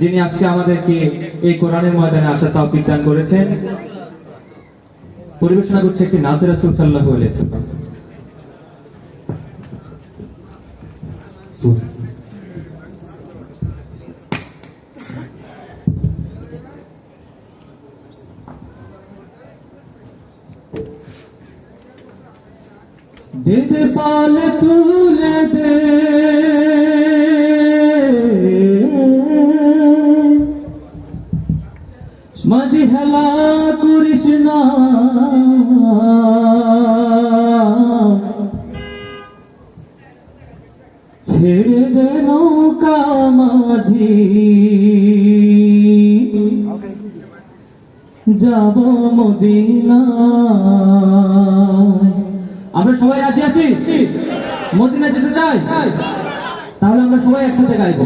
যিনি আজকে আমাদেরকে এই কোরআনের ময়দানে আসা তাও দান করেছেন, পরিবেশনা করছে একটি নাতে রাসুল সাল্লাহ আলাইসাল্লাম দিতে পাল তুলে দে। মাঝি হেলা করিস না। ছেড়ে দে নৌকা মাঝি। যাব মদিনা আমরা সবাই রাজি আছি? মদিনা যেতে চাই? তাহলে আমরা সবাই একসাথে গাইবো।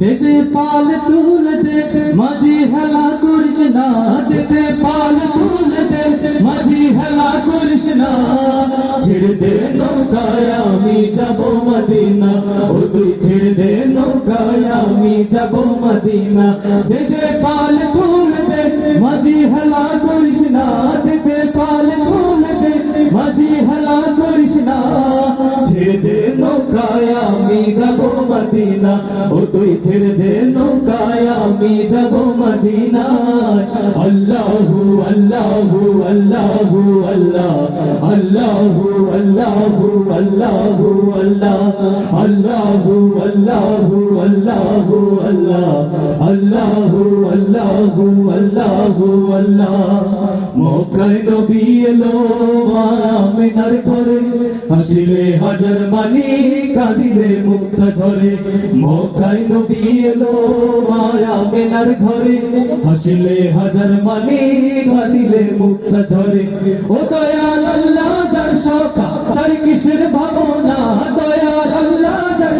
দেতে পাল তুল দে, মাঝি হেলা করিস না। দেতে পাল তুল দে, মাঝি হেলা করিস না। ছেড়ে দে নৌকায় আমি যাব মদিনা। ও তুই ছেড়ে দে নৌকায় আমি যাব মদিনা। দেতে পাল তুল দে মদিনা ও তুই ছেড়ে দে নৌকায় আমি যাব মদিনা আল্লাহু আল্লাহু আল্লাহু, আল্লাহ। আল্লাহু আল্লাহু আল্লাহু, আল্লাহ। আল্লাহু আল্লাহু আল্লাহু, আল্লাহ। আল্লাহু আল্লাহু আল্লাহু, আল্লাহ। মক্কায় নবী এলো আমিনার ঘরে। হাসিলে হাজার মানি কাঁদিলে মুক্তা ঝরে। মক্কায় নবী এলো মায়া মেনার ঘরে হাসিলে হাজার মানি কাঁদিলে মুক্তা ঝরে। ও দয়াল আল্লাহ, যার তার কিসের ভাবনা? দয়াল আল্লাহ, যার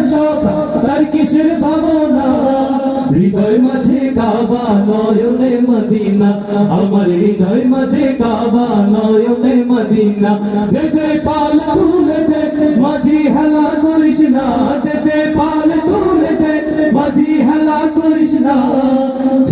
তার কিসের ভাবনা? হৃদয় মাঝে কাবা, নয়নে মদিনা। আমার হৃদয় মাঝে কাবা, নয়নে মদিনা। পাল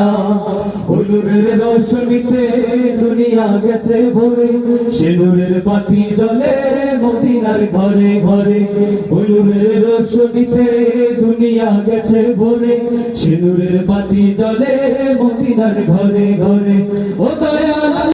আল্লাহ হুজুরের রোশনীতে দুনিয়া গেছে ভরে। সে নূরের বাতি জ্বলে মদিনার ঘরে ঘরে। হলুরের রোশনীতে দুনিয়া গেছে ভরে। সে পাতি বাতি জ্বলে মদিনার ঘরে ঘরে। ও